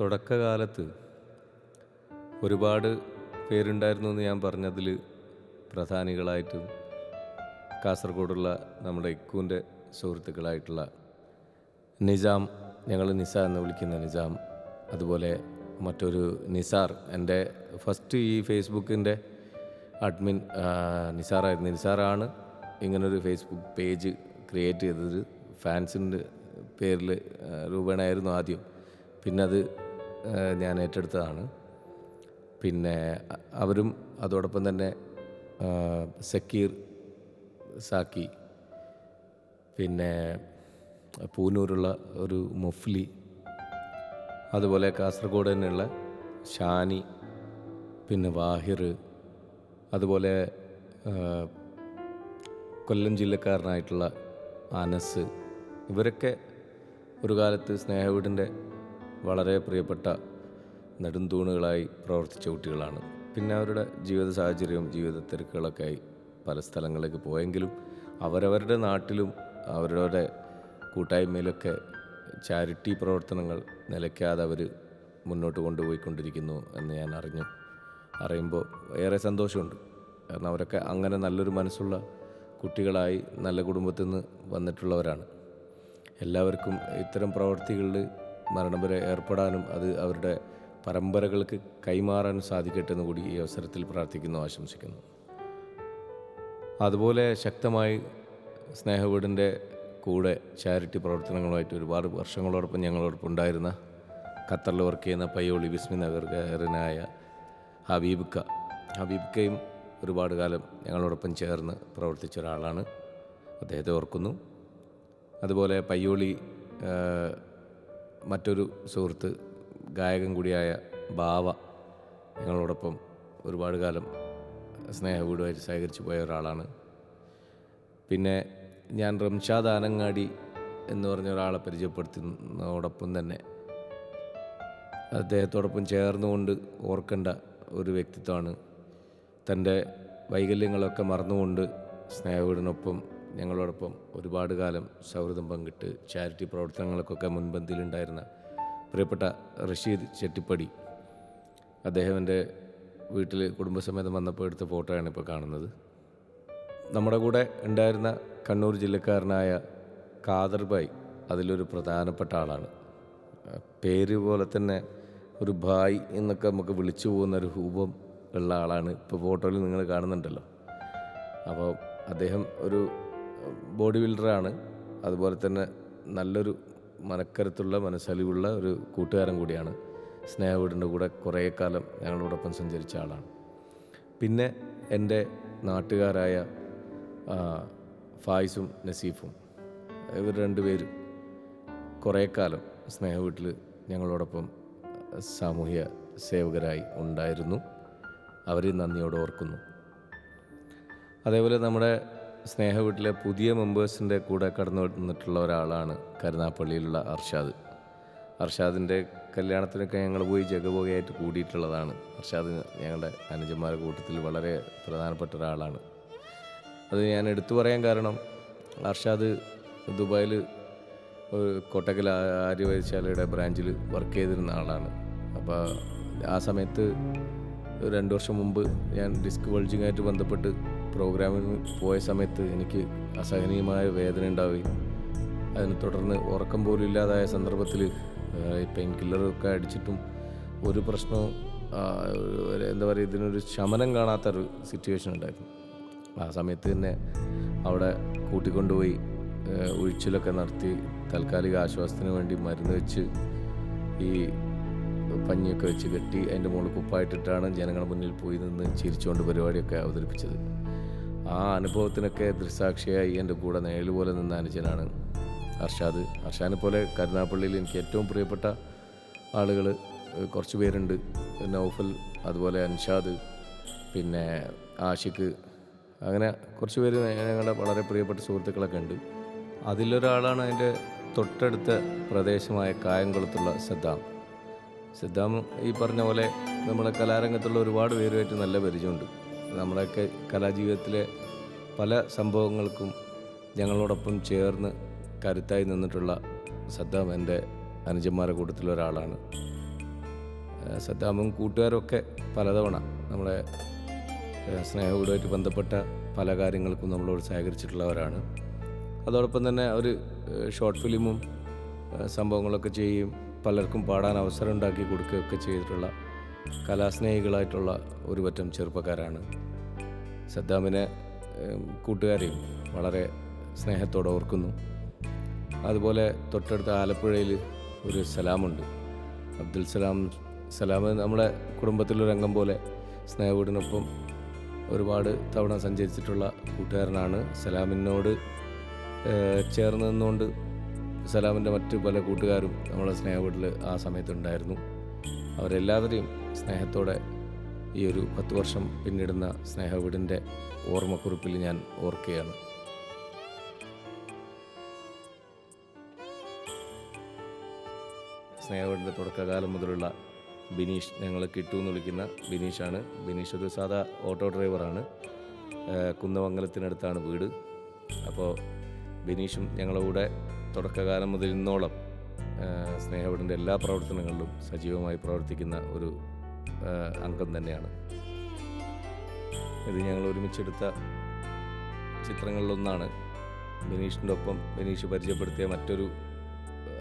തുടക്കകാലത്ത് ഒരുപാട് പേരുണ്ടായിരുന്നു എന്ന് ഞാൻ പറഞ്ഞതിൽ പ്രധാനികളായിട്ടും കാസർഗോഡുള്ള നമ്മുടെ ഇക്കുവിന്റെ സുഹൃത്തുക്കളായിട്ടുള്ള നിസാം ഞങ്ങൾ നിസ എന്ന് വിളിക്കുന്ന നിസാം അതുപോലെ മറ്റൊരു നിസാർ എന്റെ ഫസ്റ്റ് ഈ ഫേസ്ബുക്കിന്റെ അഡ്മിൻ നിസാറായിരുന്നു. നിസാറാണ് ഇങ്ങനൊരു ഫേസ്ബുക്ക് പേജ് ക്രിയേറ്റ് ചെയ്തത്. ഫാൻസിന്റെ പേരിൽ രൂപേണായിരുന്നു ആദ്യം. പിന്നെ അത് ഞാൻ ഏറ്റെടുത്തതാണ്. പിന്നെ അവരും അതോടൊപ്പം തന്നെ സക്കീർ സാക്കി പിന്നെ പൂനൂരുള്ള ഒരു മുഫ്ലി അതുപോലെ കാസർഗോഡ് തന്നെയുള്ള ഷാനി പിന്നെ വാഹിർ അതുപോലെ കൊല്ലം ജില്ലക്കാരനായിട്ടുള്ള അനസ് ഇവരൊക്കെ ഒരു കാലത്ത് സ്നേഹവീടിന്റെ വളരെ പ്രിയപ്പെട്ട നെടുംതൂണുകളായി പ്രവർത്തിച്ച കുട്ടികളാണ്. പിന്നെ അവരുടെ ജീവിത സാഹചര്യവും ജീവിത തിരക്കുകളൊക്കെയായി പല സ്ഥലങ്ങളിലേക്ക് പോയെങ്കിലും അവരവരുടെ നാട്ടിലും അവരവരുടെ കൂട്ടായ്മയിലൊക്കെ ചാരിറ്റി പ്രവർത്തനങ്ങൾ നിലയ്ക്കാതെ അവർ മുന്നോട്ട് കൊണ്ടുപോയിക്കൊണ്ടിരിക്കുന്നു എന്ന് ഞാൻ അറിഞ്ഞു. അറിയുമ്പോൾ ഏറെ സന്തോഷമുണ്ട്. കാരണം അവരൊക്കെ അങ്ങനെ നല്ലൊരു മനസ്സുള്ള കുട്ടികളായി നല്ല കുടുംബത്തിൽ നിന്ന് വന്നിട്ടുള്ളവരാണ്. എല്ലാവർക്കും ഇത്തരം പ്രവർത്തികളിൽ മരണം വരെ ഏർപ്പെടാനും അത് അവരുടെ പരമ്പരകൾക്ക് കൈമാറാനും സാധിക്കട്ടെ എന്ന് കൂടി ഈ അവസരത്തിൽ പ്രാർത്ഥിക്കുന്നു ആശംസിക്കുന്നു. അതുപോലെ ശക്തമായി സ്നേഹവീടിന്റെ കൂടെ ചാരിറ്റി പ്രവർത്തനങ്ങളുമായിട്ട് ഒരുപാട് വർഷങ്ങളോടൊപ്പം ഞങ്ങളോടൊപ്പം ഉണ്ടായിരുന്ന ഖത്തറിൽ വർക്ക് ചെയ്യുന്ന പയ്യോളി വിസ്മി നഗർകാരനായ ഹബീബ്ക്ക. ഹബീബ്ക്കയും ഒരുപാട് കാലം ഞങ്ങളോടൊപ്പം ചേർന്ന് പ്രവർത്തിച്ച ഒരാളാണ്. അദ്ദേഹത്തെ ഓർക്കുന്നു. അതുപോലെ പയ്യോളി മറ്റൊരു സുഹൃത്ത് ഗായകൻ കൂടിയായ ബാവ ഞങ്ങളോടൊപ്പം ഒരുപാട് കാലം സ്നേഹവീടുമായിട്ട് സഹകരിച്ച് പോയ ഒരാളാണ്. പിന്നെ ഞാൻ റംഷാദ് ആനങ്ങാടി എന്ന് പറഞ്ഞ ഒരാളെ പരിചയപ്പെടുത്തുന്നതോടൊപ്പം തന്നെ അദ്ദേഹത്തോടൊപ്പം ചേർന്നുകൊണ്ട് ഓർക്കേണ്ട ഒരു വ്യക്തിത്വമാണ്. തന്റെ വൈകല്യങ്ങളൊക്കെ മറന്നുകൊണ്ട് സ്നേഹവീടിനൊപ്പം ഞങ്ങളോടൊപ്പം ഒരുപാട് കാലം സൗഹൃദം പങ്കിട്ട് ചാരിറ്റി പ്രവർത്തനങ്ങൾക്കൊക്കെ മുൻപന്തിയിലുണ്ടായിരുന്ന പ്രിയപ്പെട്ട റഷീദ് ചെട്ടിപ്പടി. അദ്ദേഹം എന്റെ വീട്ടിൽ കുടുംബസമേതം വന്നപ്പോൾ എടുത്ത ഫോട്ടോയാണ് ഇപ്പോൾ കാണുന്നത്. നമ്മുടെ കൂടെ ഉണ്ടായിരുന്ന കണ്ണൂർ ജില്ലക്കാരനായ കാദർബായ് അതിലൊരു പ്രധാനപ്പെട്ട ആളാണ്. പേര് പോലെ തന്നെ ഒരു ഭായ് എന്നൊക്കെ നമുക്ക് വിളിച്ചു പോകുന്ന ഒരു രൂപം ഉള്ള ആളാണ് ഇപ്പോൾ ഫോട്ടോയിൽ നിങ്ങൾ കാണുന്നുണ്ടല്ലോ. അപ്പോൾ അദ്ദേഹം ഒരു ബോഡി ബിൽഡറാണ്. അതുപോലെ തന്നെ നല്ലൊരു മനക്കരുത്തുള്ള മനസ്സലിവുള്ള ഒരു കൂട്ടുകാരൻ കൂടിയാണ്. സ്നേഹവീടിന്റെ കൂടെ കുറേ കാലം ഞങ്ങളോടൊപ്പം സഞ്ചരിച്ച ആളാണ്. പിന്നെ എന്റെ നാട്ടുകാരായ ഫായിസും നസീഫും ഇവർ രണ്ടുപേരും കുറേ കാലം സ്നേഹവീട്ടിൽ ഞങ്ങളോടൊപ്പം സാമൂഹ്യ സേവകരായി ഉണ്ടായിരുന്നു. അവരെ നന്ദിയോടെ ഓർക്കുന്നു. അതേപോലെ നമ്മുടെ സ്നേഹവീട്ടിലെ പുതിയ മെമ്പേഴ്സിന്റെ കൂടെ കടന്നു വന്നിട്ടുള്ള ഒരാളാണ് കരുനാപ്പള്ളിയിലുള്ള അർഷാദ്. അർഷാദിന്റെ കല്യാണത്തിനൊക്കെ ഞങ്ങൾ പോയി ജഗപോകയായിട്ട് കൂടിയിട്ടുള്ളതാണ്. അർഷാദ് ഞങ്ങളുടെ അനുജന്മാരുടെ കൂട്ടത്തിൽ വളരെ പ്രധാനപ്പെട്ട ഒരാളാണ്. അത് ഞാൻ എടുത്തു പറയാൻ കാരണം അർഷാദ് ദുബായിൽ കോട്ടക്കൽ ആര്യവൈദ്യശാലയുടെ ബ്രാഞ്ചിൽ വർക്ക് ചെയ്തിരുന്ന ആളാണ്. അപ്പോൾ ആ സമയത്ത് രണ്ട് വർഷം മുമ്പ് ഞാൻ ഡിസ്ക് വൾജിങ്ങായിട്ട് ബന്ധപ്പെട്ട് പ്രോഗ്രാമിന് പോയ സമയത്ത് എനിക്ക് അസഹനീയമായ വേദന ഉണ്ടാവുകയും അതിനെ തുടർന്ന് ഉറക്കം പോലും ഇല്ലാതായ സന്ദർഭത്തിൽ പെയിൻ കില്ലറൊക്കെ അടിച്ചിട്ടും ഒരു പ്രശ്നവും എന്താ പറയുക ഇതിനൊരു ശമനം കാണാത്തൊരു സിറ്റുവേഷൻ ഉണ്ടായിരുന്നു. ആ സമയത്ത് തന്നെ അവിടെ കൂട്ടിക്കൊണ്ടുപോയി ഉഴിച്ചിലൊക്കെ നടത്തി താൽക്കാലിക ആശ്വാസത്തിന് വേണ്ടി മരുന്ന് വെച്ച് ഈ പഞ്ഞിയൊക്കെ വെച്ച് കെട്ടി അതിന്റെ മുകളിൽ കുപ്പായിട്ടിട്ടാണ് ജനങ്ങളുടെ മുന്നിൽ പോയി നിന്ന് ചിരിച്ചുകൊണ്ട് പരിപാടിയൊക്കെ അവതരിപ്പിച്ചത്. ആ അനുഭവത്തിനൊക്കെ ദൃസാക്ഷിയായി എന്റെ കൂടെ നേഴൽ പോലെ നിന്ന അനുജനാണ് അർഷാദ്. അർഷാനെ പോലെ കരുനാപ്പള്ളിയിൽ എനിക്ക് ഏറ്റവും പ്രിയപ്പെട്ട ആളുകൾ കുറച്ച് പേരുണ്ട്. നൗഫൽ അതുപോലെ അൻഷാദ് പിന്നെ ആഷിഖ്. അങ്ങനെ കുറച്ച് പേര് ഞങ്ങളുടെ വളരെ പ്രിയപ്പെട്ട സുഹൃത്തുക്കളൊക്കെ ഉണ്ട്. അതിലൊരാളാണ് എന്റെ തൊട്ടടുത്ത പ്രദേശമായ കായംകുളത്തുള്ള സദ്ദാം. സിദ്ധാം ഈ പറഞ്ഞ പോലെ നമ്മുടെ കലാരംഗത്തുള്ള ഒരുപാട് പേരുമായിട്ട് നല്ല പരിചയമുണ്ട്. നമ്മുടെയൊക്കെ കലാജീവിതത്തിലെ പല സംഭവങ്ങൾക്കും ഞങ്ങളോടൊപ്പം ചേർന്ന് കരുത്തായി നിന്നിട്ടുള്ള സദ്ദാം എന്റെ അനുജന്മാരുടെ കൂട്ടത്തിലൊരാളാണ് സദ്ദാമും കൂട്ടുകാരൊക്കെ പലതവണ നമ്മളെ ഏഹ് സ്നേഹവുമായിട്ട് ബന്ധപ്പെട്ട പല കാര്യങ്ങൾക്കും നമ്മളോട് സഹകരിച്ചിട്ടുള്ളവരാണ്. അതോടൊപ്പം തന്നെ അവർ ഷോർട്ട് ഫിലിമും സംഭവങ്ങളൊക്കെ ചെയ്യും പലർക്കും പാടാൻ അവസരം ഉണ്ടാക്കി കൊടുക്കുകയൊക്കെ ചെയ്തിട്ടുള്ള കലാസ്നേഹികളായിട്ടുള്ള ഒരു പറ്റം ചെറുപ്പക്കാരാണ്. സദ്ദാമിനെ കൂട്ടുകാരെയും വളരെ സ്നേഹത്തോടെ ഓർക്കുന്നു. അതുപോലെ തൊട്ടടുത്ത ആലപ്പുഴയിൽ ഒരു സലാമുണ്ട്. അബ്ദുൽ സലാം സലാം നമ്മുടെ കുടുംബത്തിലൊരു അംഗം പോലെ സ്നേഹവീടിനൊപ്പം ഒരുപാട് തവണ സഞ്ചരിച്ചിട്ടുള്ള കൂട്ടുകാരനാണ്. സലാമിനോട് ചേർന്ന് നിന്നുകൊണ്ട് സലാമിന്റെ മറ്റു പല കൂട്ടുകാരും നമ്മളെ സ്നേഹവീട്ടിൽ ആ സമയത്തുണ്ടായിരുന്നു. അവരെല്ലാവരെയും സ്നേഹത്തോടെ ഈ ഒരു പത്ത് വർഷം പിന്നിടുന്ന സ്നേഹവീടിന്റെ ഓർമ്മക്കുറിപ്പിൽ ഞാൻ ഓർക്കുകയാണ്. സ്നേഹവീടിന്റെ തുടക്കകാലം മുതലുള്ള ബിനീഷ് ഞങ്ങൾ കിട്ടു എന്ന് വിളിക്കുന്ന ബിനീഷാണ്. ബിനീഷ് ഒരു സാധാ ഓട്ടോ ഡ്രൈവറാണ്. കുന്നമംഗലത്തിനടുത്താണ് വീട്. അപ്പോൾ ബിനീഷും ഞങ്ങളുടെ കൂടെ തുടക്കകാലം മുതൽ ഇന്നോളം സ്നേഹവീടിന്റെ എല്ലാ പ്രവർത്തനങ്ങളിലും സജീവമായി പ്രവർത്തിക്കുന്ന ഒരു അംഗം തന്നെയാണ്. ഇത് ഞങ്ങൾ ഒരുമിച്ചെടുത്ത ചിത്രങ്ങളിലൊന്നാണ്. ബിനീഷിന്റെ ഒപ്പം ബിനീഷ് പരിചയപ്പെടുത്തിയ മറ്റൊരു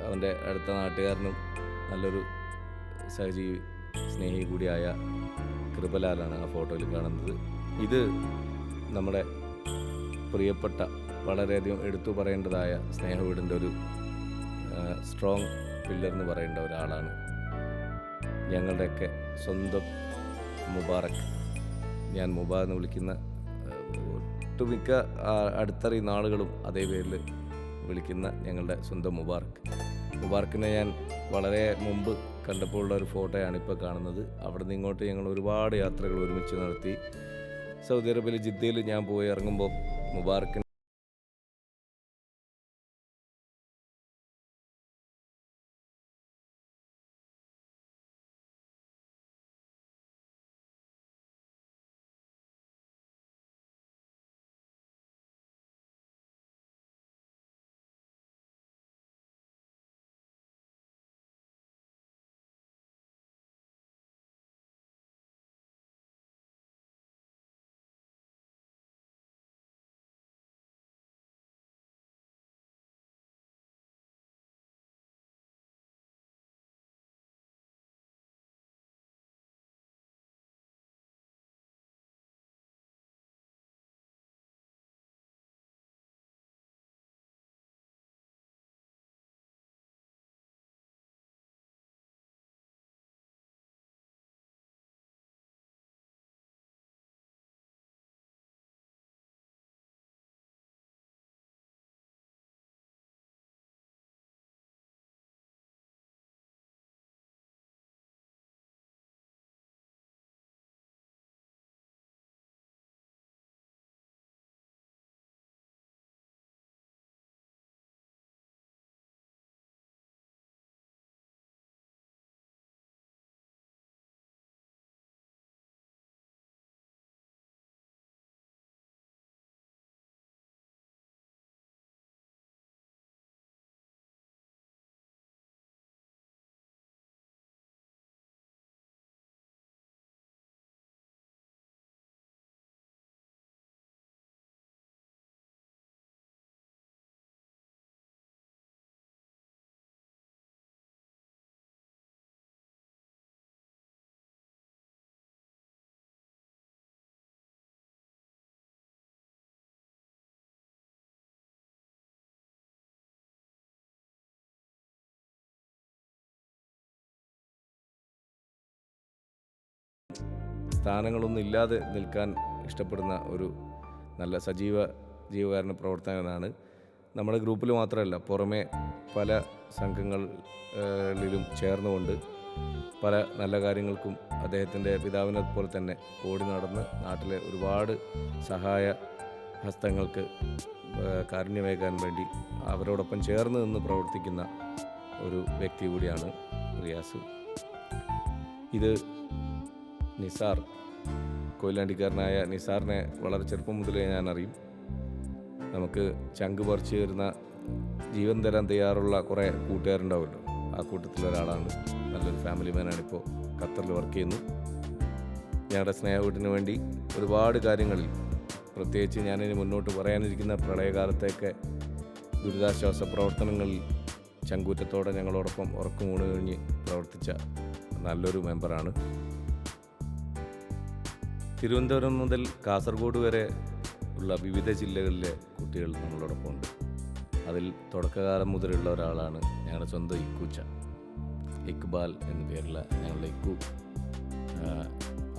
അവന്റെ അടുത്ത നാട്ടുകാരനും നല്ലൊരു സഹജീവി സ്നേഹി കൂടിയായ കൃപലാലാണ് ആ ഫോട്ടോയിൽ കാണുന്നത്. ഇത് നമ്മുടെ പ്രിയപ്പെട്ട വളരെയധികം എടുത്തു പറയേണ്ടതായ സ്നേഹവീടിന്റെ ഒരു സ്ട്രോങ് പില്ലർ എന്ന് പറയേണ്ട ഒരാളാണ്. ഞങ്ങളുടെയൊക്കെ സ്വന്തം മുബാറക്. ഞാൻ മുബാ എന്ന് വിളിക്കുന്ന ഒട്ടുമിക്ക അടുത്തറിയുന്ന ആളുകളും അതേ പേരിൽ വിളിക്കുന്ന ഞങ്ങളുടെ സ്വന്തം മുബാറക്. മുബാറക്കിനെ ഞാൻ വളരെ മുമ്പ് കണ്ടപ്പോൾ ഉള്ള ഒരു ഫോട്ടോയാണ് ഇപ്പോൾ കാണുന്നത്. അവിടെ നിന്ന് ഇങ്ങോട്ട് ഞങ്ങൾ ഒരുപാട് യാത്രകൾ ഒരുമിച്ച് നടത്തി. സൗദി അറേബ്യയിൽ ജിദ്ദയിൽ ഞാൻ പോയി ഇറങ്ങുമ്പോൾ മുബാറക്കിന് സ്ഥാനങ്ങളൊന്നും ഇല്ലാതെ നിൽക്കാൻ ഇഷ്ടപ്പെടുന്ന ഒരു നല്ല സജീവ ജീവകാരുണ്യ പ്രവർത്തകനാണ് നമ്മുടെ ഗ്രൂപ്പിൽ മാത്രമല്ല പുറമെ പല സംഘങ്ങളിലും ചേർന്നുകൊണ്ട് പല നല്ല കാര്യങ്ങൾക്കും അദ്ദേഹത്തിന്റെ പിതാവിനെ പോലെ തന്നെ ഓടി നടന്ന് നാട്ടിലെ ഒരുപാട് സഹായ ഹസ്തങ്ങൾക്ക് കാരുണ്യമേകാൻ വേണ്ടി അവരോടൊപ്പം ചേർന്ന് നിന്ന് പ്രവർത്തിക്കുന്ന ഒരു വ്യക്തി കൂടിയാണ് റിയാസ്. ഇത് നിസാർ കൊയിലാണ്ടിക്കാരനായ നിസാറിനെ വളരെ ചെറുപ്പം മുതലേ ഞാൻ അറിയും. നമുക്ക് ചങ്ക് പറിച്ചു തരുന്ന ജീവൻ തരാൻ തയ്യാറുള്ള കുറേ കൂട്ടുകാരുണ്ടാവുമല്ലോ. ആ കൂട്ടത്തിലൊരാളാണ് നല്ലൊരു ഫാമിലി മാനാണ് ഇപ്പോൾ ഖത്തറിൽ വർക്ക് ചെയ്യുന്നു. ഞങ്ങളുടെ സ്നേഹവീട്ടിന് വേണ്ടി ഒരുപാട് കാര്യങ്ങളിൽ പ്രത്യേകിച്ച് ഞാനിനി മുന്നോട്ട് പറയാനിരിക്കുന്ന പ്രളയകാലത്തേക്ക് ദുരിതാശ്വാസ പ്രവർത്തനങ്ങളിൽ ചങ്കൂറ്റത്തോടെ ഞങ്ങളോടൊപ്പം ഉറക്കമൂണ് കഴിഞ്ഞ് പ്രവർത്തിച്ച നല്ലൊരു മെമ്പറാണ് തിരുവനന്തപുരം മുതൽ കാസർഗോഡ് വരെ ഉള്ള വിവിധ ജില്ലകളിലെ കുട്ടികൾ നമ്മളോടൊപ്പം ഉണ്ട്. അതിൽ തുടക്കകാലം മുതലുള്ള ഒരാളാണ് ഞങ്ങളുടെ സ്വന്തം ഇക്കൂച്ച. ഇക്ബാൽ എന്ന പേരുള്ള ഞങ്ങളുടെ ഇക്കു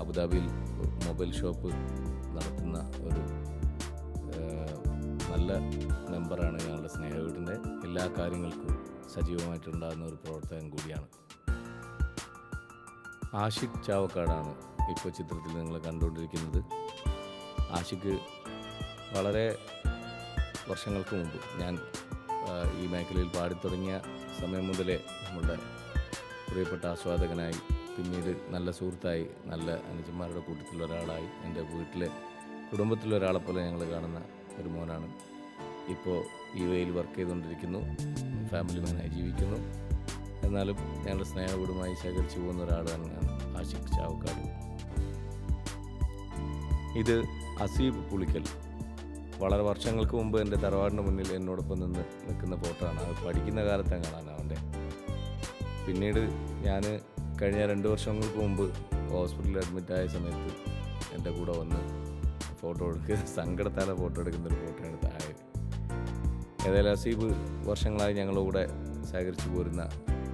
അബുദാബിയിൽ മൊബൈൽ ഷോപ്പ് നടത്തുന്ന ഒരു നല്ല മെമ്പറാണ് ഞങ്ങളുടെ സ്നേഹവീടിന്റെ എല്ലാ കാര്യങ്ങൾക്കും സജീവമായിട്ടുണ്ടാകുന്ന ഒരു പ്രവർത്തകൻ കൂടിയാണ്. ആഷിഖ് ചാവക്കാടാണ് ഇപ്പോൾ ചിത്രത്തിൽ നിങ്ങൾ കണ്ടുകൊണ്ടിരിക്കുന്നത് ആഷിക്ക് വളരെ വർഷങ്ങൾക്ക് മുമ്പ് ഞാൻ ഈ മേഖലയിൽ പാടിത്തുടങ്ങിയ സമയം മുതലേ നമ്മളുടെ പ്രിയപ്പെട്ട ആസ്വാദകനായി പിന്നീട് നല്ല സുഹൃത്തായി നല്ല അനുജന്മാരുടെ കൂട്ടത്തിൽ ഒരാളായി എന്റെ വീട്ടിലെ കുടുംബത്തിലൊരാളെ പോലെ ഞങ്ങൾ കാണുന്ന ഒരു മോനാണ്. ഇപ്പോൾ ഈ എയിൽ വർക്ക് ചെയ്തുകൊണ്ടിരിക്കുന്നു ഫാമിലി മാനായി ജീവിക്കുന്നു. എന്നാലും ഞങ്ങളുടെ സ്നേഹകൂടുമായി ശേഖരിച്ചു പോകുന്ന ഒരാൾ ഞാൻ ആഷിഖ് ചാവക്കാട്. ഇത് അസീബ് പുളിക്കൽ. വളരെ വർഷങ്ങൾക്ക് മുമ്പ് എന്റെ തറവാടിന്റെ മുന്നിൽ എന്നോടൊപ്പം നിന്ന് നിൽക്കുന്ന ഫോട്ടോ ആണ് അത് പഠിക്കുന്ന കാലത്തെ കാണാൻ അവന്റെ. പിന്നീട് ഞാൻ കഴിഞ്ഞ രണ്ട് വർഷങ്ങൾക്ക് മുമ്പ് ഹോസ്പിറ്റലിൽ അഡ്മിറ്റായ സമയത്ത് എന്റെ കൂടെ വന്ന് ഫോട്ടോ എടുക്കുക സങ്കടത്താലെ ഫോട്ടോ എടുക്കുന്ന ഒരു എടുത്ത ആയത് ഏതായാലും അസീബ് വർഷങ്ങളായി ഞങ്ങളുടെ കൂടെ സഹകരിച്ചു പോരുന്ന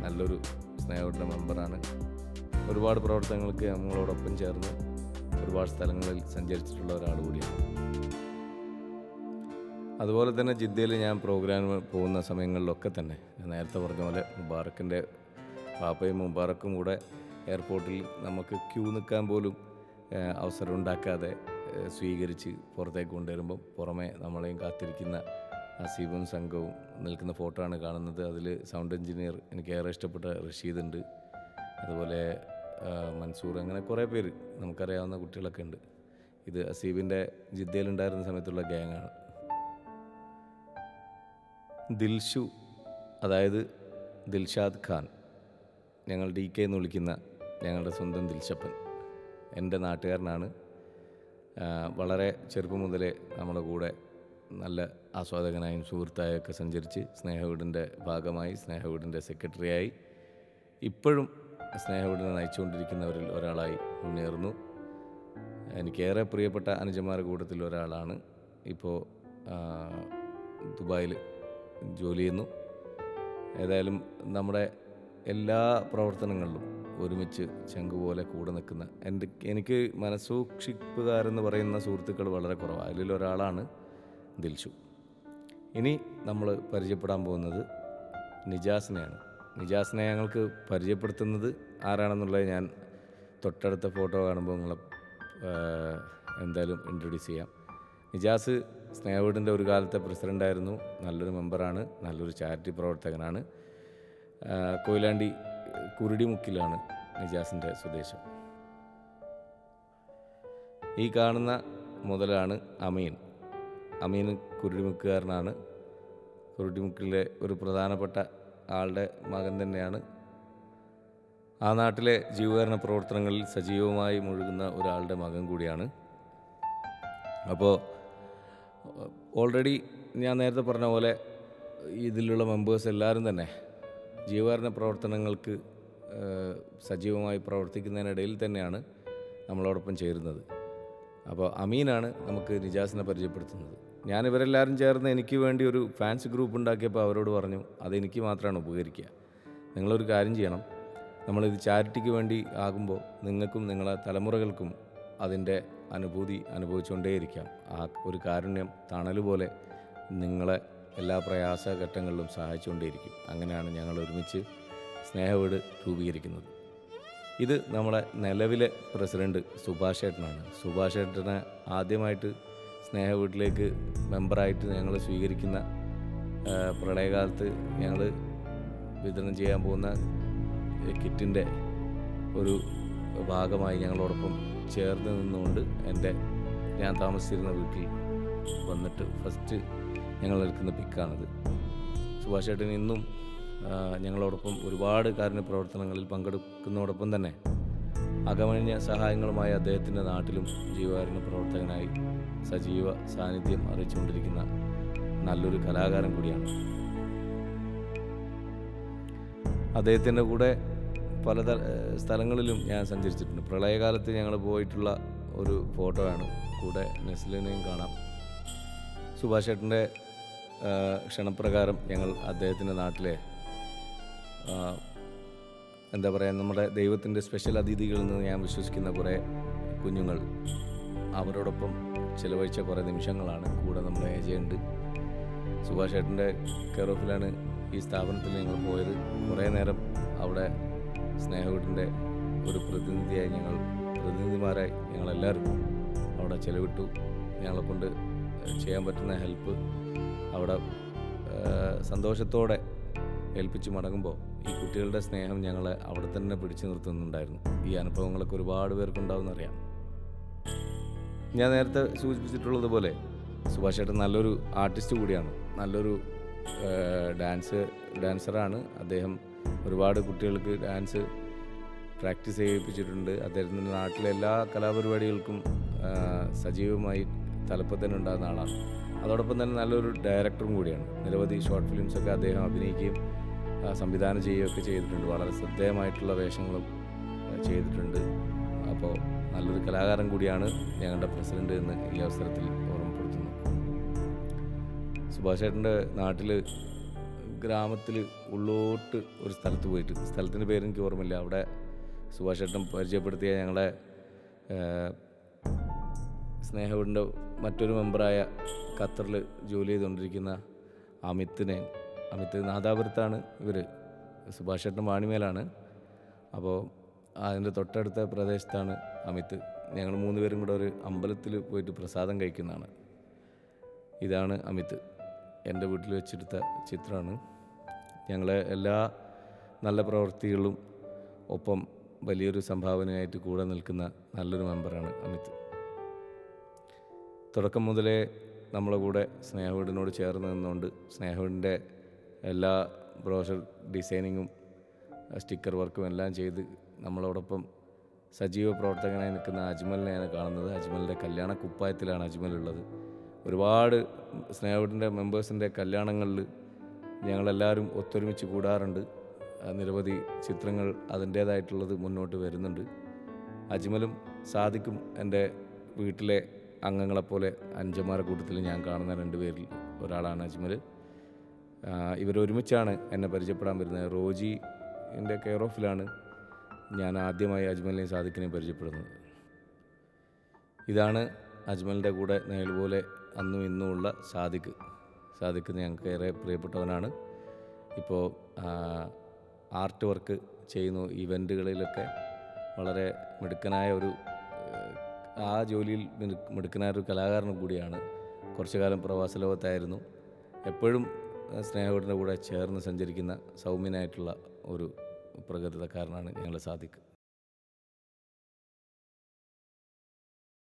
നല്ലൊരു സ്നേഹത്തിന്റെ മെമ്പറാണ് ഒരുപാട് പ്രവർത്തനങ്ങൾക്ക് നമ്മളോടൊപ്പം ചേർന്ന് ഒരുപാട് സ്ഥലങ്ങളിൽ സഞ്ചരിച്ചിട്ടുള്ള ഒരാൾ കൂടിയാണ്. അതുപോലെ തന്നെ ജിദ്ദയിൽ ഞാൻ പ്രോഗ്രാം പോകുന്ന സമയങ്ങളിലൊക്കെ തന്നെ നേരത്തെ പറഞ്ഞ പോലെ മുബാറക്കിന്റെ പാപ്പയും മുബാറക്കും കൂടെ എയർപോർട്ടിൽ നമുക്ക് ക്യൂ നിൽക്കാൻ പോലും അവസരം ഉണ്ടാക്കാതെ സ്വീകരിച്ച് പുറത്തേക്ക് കൊണ്ടുവരുമ്പം പുറമെ നമ്മളെയും കാത്തിരിക്കുന്ന അസീബും സംഘവും നിൽക്കുന്ന ഫോട്ടോ ആണ് കാണുന്നത്. അതിൽ സൗണ്ട് എഞ്ചിനീയർ എനിക്ക് ഏറെ ഇഷ്ടപ്പെട്ട റഷീദ് ഉണ്ട്. അതുപോലെ മൻസൂർ അങ്ങനെ കുറേ പേര്. നമുക്കറിയാവുന്ന കുട്ടികളൊക്കെ ഉണ്ട്. ഇത് അസീബിന്റെ ജിദ്ദയിലുണ്ടായിരുന്ന സമയത്തുള്ള ഗ്യാങ്ങാണ് ദിൽഷു അതായത് ദിൽഷാദ് ഖാൻ ഞങ്ങൾ ഡി കെ എന്ന് വിളിക്കുന്ന ഞങ്ങളുടെ സ്വന്തം ദിൽഷപ്പൻ എന്റെ നാട്ടുകാരനാണ്. വളരെ ചെറുപ്പം മുതലേ നമ്മുടെ കൂടെ നല്ല ആസ്വാദകനായും സുഹൃത്തായൊക്കെ സഞ്ചരിച്ച് സ്നേഹവീടിന്റെ ഭാഗമായി സ്നേഹവീടിന്റെ സെക്രട്ടറിയായി. ഇപ്പോഴും സ്നേഹവീടിനെ നയിച്ചുകൊണ്ടിരിക്കുന്നവരിൽ ഒരാളായി മുന്നേറുന്നു. എനിക്കേറെ പ്രിയപ്പെട്ട അനുജന്മാരുടെ കൂട്ടത്തിൽ ഒരാളാണ്. ഇപ്പോൾ ദുബായിൽ ജോലി ചെയ്യുന്നു. ഏതായാലും നമ്മുടെ എല്ലാ പ്രവർത്തനങ്ങളിലും ഒരുമിച്ച് ചങ്ക് പോലെ കൂടെ നിൽക്കുന്ന എന്റെ എനിക്ക് മനസ്സൂക്ഷിപ്പുകാരെന്ന് പറയുന്ന സുഹൃത്തുക്കൾ വളരെ കുറവാണ് അതിലൊരാളാണ് ദിൽഷു. ഇനി നമ്മൾ പരിചയപ്പെടാൻ പോകുന്നത് നിജാസിനെയാണ്. നിജാസിനെ ഞങ്ങൾക്ക് പരിചയപ്പെടുത്തുന്നത് ആരാണെന്നുള്ളത് ഞാൻ തൊട്ടടുത്ത ഫോട്ടോ കാണുമ്പോൾ നിങ്ങളെ എന്തായാലും ഇൻട്രൊഡ്യൂസ് ചെയ്യാം. നിജാസ് സ്നേഹവീടിന്റെ ഒരു കാലത്തെ പ്രസിഡന്റായിരുന്നു നല്ലൊരു മെമ്പറാണ് നല്ലൊരു ചാരിറ്റി പ്രവർത്തകനാണ്. കൊയിലാണ്ടി കുരുടിമുക്കിലാണ് നിജാസിന്റെ സ്വദേശം. ഈ കാണുന്ന മുതലാണ് അമീൻ. അമീൻ കുരുടിമുക്കുകാരനാണ്. കുരുടിമുക്കിലെ ഒരു പ്രധാനപ്പെട്ട ആളുടെ മകൻ തന്നെയാണ്. ആ നാട്ടിലെ ജീവകരണ പ്രവർത്തനങ്ങളിൽ സജീവമായി മുഴുകുന്ന ഒരാളുടെ മകൻ കൂടിയാണ്. അപ്പോൾ ഓൾറെഡി ഞാൻ നേരത്തെ പറഞ്ഞ പോലെ ഇതിലുള്ള മെമ്പേഴ്സ് എല്ലാവരും തന്നെ ജീവകരണ പ്രവർത്തനങ്ങൾക്ക് സജീവമായി പ്രവർത്തിക്കുന്നതിനിടയിൽ തന്നെയാണ് നമ്മളോടൊപ്പം ചേരുന്നത്. അപ്പോൾ അമീനാണ് നമുക്ക് നിജാസിനെ പരിചയപ്പെടുത്തുന്നത്. ഞാൻ ഇവരെല്ലാവരും ചേർന്ന് എനിക്ക് വേണ്ടി ഒരു ഫാൻസ് ഗ്രൂപ്പ് ഉണ്ടാക്കിയപ്പോൾ അവരോട് പറഞ്ഞു അതെനിക്ക് മാത്രമാണ് ഉപകരിക്കുക. നിങ്ങളൊരു കാര്യം ചെയ്യണം. നമ്മളിത് ചാരിറ്റിക്ക് വേണ്ടി ആകുമ്പോൾ നിങ്ങൾക്കും നിങ്ങളെ തലമുറകൾക്കും അതിന്റെ അനുഭൂതി അനുഭവിച്ചുകൊണ്ടേയിരിക്കാം. ആ ഒരു കാരുണ്യം തണൽ പോലെ നിങ്ങളെ എല്ലാ പ്രയാസ ഘട്ടങ്ങളിലും സഹായിച്ചുകൊണ്ടേയിരിക്കും. അങ്ങനെയാണ് ഞങ്ങൾ ഒരുമിച്ച് സ്നേഹവീട് രൂപീകരിക്കുന്നത്. ഇത് നമ്മുടെ നിലവിലെ പ്രസിഡന്റ് സുഭാഷ് ഏട്ടനാണ്. സുഭാഷ് ഏട്ടനെ ആദ്യമായിട്ട് സ്നേഹ വീട്ടിലേക്ക് മെമ്പറായിട്ട് ഞങ്ങൾ സ്വീകരിക്കുന്ന പ്രളയകാലത്ത് ഞങ്ങൾ വിതരണം ചെയ്യാൻ പോകുന്ന കിറ്റിന്റെ ഒരു ഭാഗമായി ഞങ്ങളോടൊപ്പം ചേർന്ന് നിന്നുകൊണ്ട് എന്റെ ഞാൻ താമസിച്ചിരുന്ന വീട്ടിൽ വന്നിട്ട് ഫസ്റ്റ് ഞങ്ങൾ എടുക്കുന്ന പിക്കാണിത്. സുഭാഷ് ഏട്ടൻ ഇന്നും ഞങ്ങളോടൊപ്പം ഒരുപാട് കാരുണ്യ പ്രവർത്തനങ്ങളിൽ പങ്കെടുക്കുന്നതോടൊപ്പം തന്നെ അകമഴിഞ്ഞ സഹായങ്ങളുമായി അദ്ദേഹത്തിന്റെ നാട്ടിലും ജീവകാരുണ്യ പ്രവർത്തകനായി സജീവ സാന്നിധ്യം അറിയിച്ചുകൊണ്ടിരിക്കുന്ന നല്ലൊരു കലാകാരൻ കൂടിയാണ്. അദ്ദേഹത്തിന്റെ കൂടെ പല സ്ഥലങ്ങളിലും ഞാൻ സഞ്ചരിച്ചിട്ടുണ്ട്. പ്രളയകാലത്ത് ഞങ്ങൾ പോയിട്ടുള്ള ഒരു ഫോട്ടോയാണ്. കൂടെ നെസ്ലിനെയും കാണാം. സുഭാഷ് ചേട്ടന്റെ ക്ഷണപ്രകാരം ഞങ്ങൾ അദ്ദേഹത്തിന്റെ നാട്ടിലെ എന്താ പറയുക നമ്മുടെ ദൈവത്തിന്റെ സ്പെഷ്യൽ അതിഥികളിൽ നിന്ന് ഞാൻ വിശ്വസിക്കുന്ന കുറേ കുഞ്ഞുങ്ങൾ അവരോടൊപ്പം ചിലവഴിച്ച കുറേ നിമിഷങ്ങളാണ് കൂടെ നമ്മുടെ ഏജയുണ്ട് സുഭാഷ് ഏട്ടന്റെ കെയർ ഓഫിലാണ് ഈ സ്ഥാപനത്തിൽ ഞങ്ങൾ പോയത്. കുറേ നേരം അവിടെ സ്നേഹവീട്ടിന്റെ ഒരു പ്രതിനിധിയായി ഞങ്ങൾ പ്രതിനിധിമാരായി ഞങ്ങളെല്ലാവരും അവിടെ ചിലവിട്ടു. ഞങ്ങളെ കൊണ്ട് ചെയ്യാൻ പറ്റുന്ന ഹെൽപ്പ് അവിടെ സന്തോഷത്തോടെ ഏൽപ്പിച്ച് മടങ്ങുമ്പോൾ ഈ കുട്ടികളുടെ സ്നേഹം ഞങ്ങളെ അവിടെ തന്നെ പിടിച്ചു നിർത്തുന്നുണ്ടായിരുന്നു. ഈ അനുഭവങ്ങളൊക്കെ ഒരുപാട് പേർക്കുണ്ടാവുമെന്നറിയാം ഞാൻ നേരത്തെ സൂചിപ്പിച്ചിട്ടുള്ളതുപോലെ സുഭാഷ് ചേട്ടൻ നല്ലൊരു ആർട്ടിസ്റ്റ് കൂടിയാണ്. നല്ലൊരു ഡാൻസ് ഡാൻസറാണ്. അദ്ദേഹം ഒരുപാട് കുട്ടികൾക്ക് ഡാൻസ് പ്രാക്ടീസ് ചെയ്യിപ്പിച്ചിട്ടുണ്ട്. അദ്ദേഹത്തിന്റെ നാട്ടിലെ എല്ലാ കലാപരിപാടികൾക്കും സജീവമായി തലപ്പത്തിനുണ്ടാകുന്ന ആളാണ്. അതോടൊപ്പം തന്നെ നല്ലൊരു ഡയറക്ടറും കൂടിയാണ്. നിരവധി ഷോർട്ട് ഫിലിംസൊക്കെ അദ്ദേഹം അഭിനയിക്കുകയും സംവിധാനം ചെയ്യുകയൊക്കെ ചെയ്തിട്ടുണ്ട്. വളരെ ശ്രദ്ധേയമായിട്ടുള്ള വേഷങ്ങളും ചെയ്തിട്ടുണ്ട്. അപ്പോൾ നല്ലൊരു കലാകാരൻ കൂടിയാണ് ഞങ്ങളുടെ പ്രസിഡന്റ് എന്ന് ഈ അവസരത്തിൽ ഓർമ്മപ്പെടുത്തുന്നു. സുഭാഷ് ചേട്ടന്റെ നാട്ടിൽ ഗ്രാമത്തിൽ ഉള്ളോട്ട് ഒരു സ്ഥലത്ത് പോയിട്ട് സ്ഥലത്തിന്റെ പേര് എനിക്ക് ഓർമ്മയില്ല. അവിടെ സുഭാഷ് ചേട്ടൻ പരിചയപ്പെടുത്തിയ ഞങ്ങളെ സ്നേഹവീടിന്റെ മറ്റൊരു മെമ്പറായ ഖത്തറിൽ ജോലി ചെയ്തുകൊണ്ടിരിക്കുന്ന അമിത്തിനെ അമിത് നാദാപുരത്താണ് ഇവർ സുഭാഷ് ചേട്ടൻ വാണിമേലാണ്. അപ്പോൾ അതിന്റെ തൊട്ടടുത്ത പ്രദേശത്താണ് അമിത്. ഞങ്ങൾ മൂന്ന് പേരും കൂടെ ഒരു അമ്പലത്തിൽ പോയിട്ട് പ്രസാദം കഴിക്കുന്നതാണ്. ഇതാണ് അമിത്. എന്റെ വീട്ടിൽ വെച്ചെടുത്ത ചിത്രമാണ്. ഞങ്ങളെ എല്ലാ നല്ല പ്രവൃത്തികളും ഒപ്പം വലിയൊരു സംഭാവനയായിട്ട് കൂടെ നിൽക്കുന്ന നല്ലൊരു മെമ്പറാണ് അമിത്. തുടക്കം മുതലേ നമ്മളെ കൂടെ സ്നേഹവീടിനോട് ചേർന്ന് നിന്നുകൊണ്ട് സ്നേഹവീടിന്റെ എല്ലാ ബ്രോഷർ ഡിസൈനിങ്ങും സ്റ്റിക്കർ വർക്കും എല്ലാം ചെയ്ത് നമ്മളോടൊപ്പം സജീവ പ്രവർത്തകനായി നിൽക്കുന്ന അജ്മലിനെയാണ് കാണുന്നത്. അജ്മലിന്റെ കല്യാണ കുപ്പായത്തിലാണ് അജ്മലുള്ളത് ഒരുപാട് സ്നേഹവിടിന്റെ മെമ്പേഴ്സിന്റെ കല്യാണങ്ങളിൽ ഞങ്ങളെല്ലാവരും ഒത്തൊരുമിച്ച് കൂടാറുണ്ട്. നിരവധി ചിത്രങ്ങൾ അതിന്റേതായിട്ടുള്ളത് മുന്നോട്ട് വരുന്നുണ്ട്. അജ്മലും സാധിക്കും എന്റെ വീട്ടിലെ അംഗങ്ങളെപ്പോലെ അഞ്ചന്മാരുടെ കൂട്ടത്തിൽ ഞാൻ കാണുന്ന രണ്ട് പേരിൽ ഒരാളാണ് അജ്മൽ ഇവരൊരുമിച്ചാണ് എന്നെ പരിചയപ്പെടാൻ വരുന്നത്. റോജി എന്റെ കെയർ ഓഫിലാണ് ഞാൻ ആദ്യമായി അജ്മലിനെ സാദിക്കിനെയും പരിചയപ്പെടുന്നത്. ഇതാണ് അജ്മലിന്റെ കൂടെ നേൽപോലെ അന്നും ഇന്നും ഉള്ള സാദിഖ്. സാദിഖ് ഞങ്ങൾക്ക് ഏറെ പ്രിയപ്പെട്ടവനാണ്. ഇപ്പോൾ ആർട്ട് വർക്ക് ചെയ്യുന്നു. ഇവന്റുകളിലൊക്കെ വളരെ മിടുക്കനായ ഒരു ആ ജോലിയിൽ മിടു- മിടുക്കനായ ഒരു കലാകാരനും കൂടിയാണ്. കുറച്ചു കാലം പ്രവാസ ലോകത്തായിരുന്നു. എപ്പോഴും ഏഹ്, കൂടെ ചേർന്ന് സഞ്ചരിക്കുന്ന സൗമ്യനായിട്ടുള്ള ഒരു പ്രകൃതക്കാരനാണ് ഞങ്ങളുടെ സാദിഖ്.